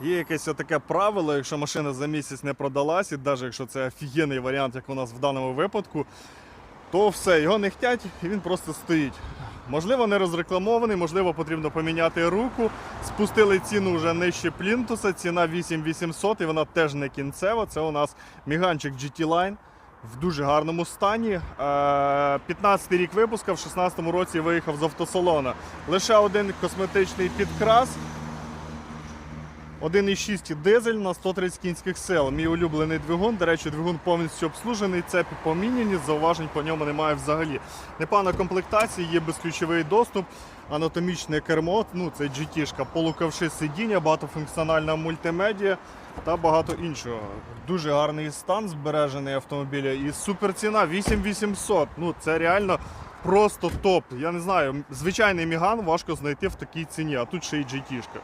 Є якесь таке правило, якщо машина за місяць не продалась, і навіть якщо це офігенний варіант, як у нас в даному випадку, то все, його не хтять і він просто стоїть. Можливо, не розрекламований, можливо, потрібно поміняти руку. Спустили ціну вже нижче плінтуса, ціна 8800 і вона теж не кінцева. Це у нас міганчик GT Line в дуже гарному стані. 15 рік випуска, в 16 році виїхав з автосалона. Лише один косметичний підкрас. 1,6 дизель на 130 кінських сил. Мій улюблений двигун. До речі, двигун повністю обслужений. Цепі поміняні, зауважень по ньому немає взагалі. Непогана комплектація, є безключовий доступ, анатомічне кермо. Ну це GT-шка, полуковши сидіння, багатофункціональна мультимедіа та багато іншого. Дуже гарний стан збережений автомобіля і суперціна 8800. Ну це реально. Просто топ. Я не знаю, звичайний міган важко знайти в такій ціні, а тут ще й GT-шка.